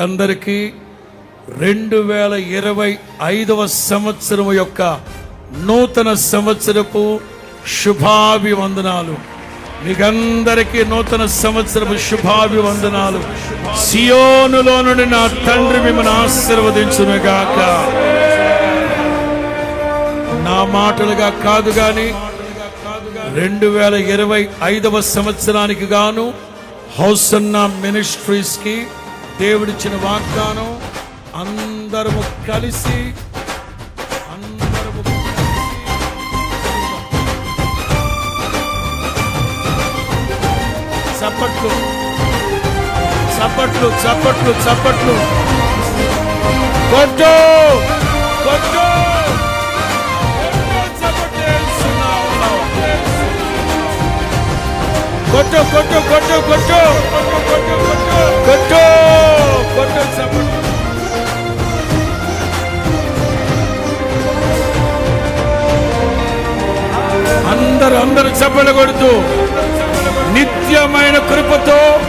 అందరికీ రెండు వేల ఇరవై ఐదవ సంవత్సరం యొక్క నూతన సంవత్సరపు శుభాభివందనాలు. మీకందరికీ నూతన సంవత్సరపు శుభాభివందనాలు. సియోనులో నుండి నా తండ్రి మిమ్మల్ని ఆశీర్వదించునుగాక. నా మాటలుగా కాదు కానీ రెండు వేల ఇరవై ఐదవ సంవత్సరానికి గాను హౌసన్న మినిస్ట్రీస్కి కి దేవుడిచ్చిన వాగ్దానం అందరము కలిసి అందరము చప్పట్లు చప్పట్లు చప్పట్లు చప్పట్లు. చప్పట్లు కొట్టు కొట్టు కొట్టు కొట్టు కొట్టు కొట్టు కొట్టు కొట్టు. అందరూ అందరూ చెప్పలు కొడుతూ నిత్యమైన కృపతో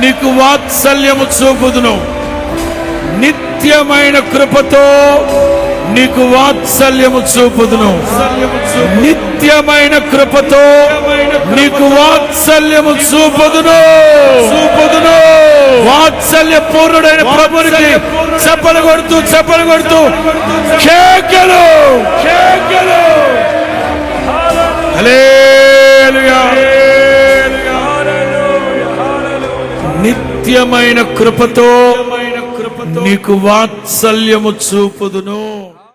నీకు వాత్సల్యము చూపుదును. నిత్యమైన కృపతో నీకు వాత్సల్యము చూపుదును. నిత్యమైన కృపతో నీకు వాత్సల్యము చూపుదును. చూపుదును. వాత్సల్య పూర్ణుడైన ప్రభునికి చెప్పలు కొడుతూ చెప్పలు కొడుతూ కేకలు! కేకలు! నిత్యమైన కృపతో నీకు వాత్సల్యము చూపుదును.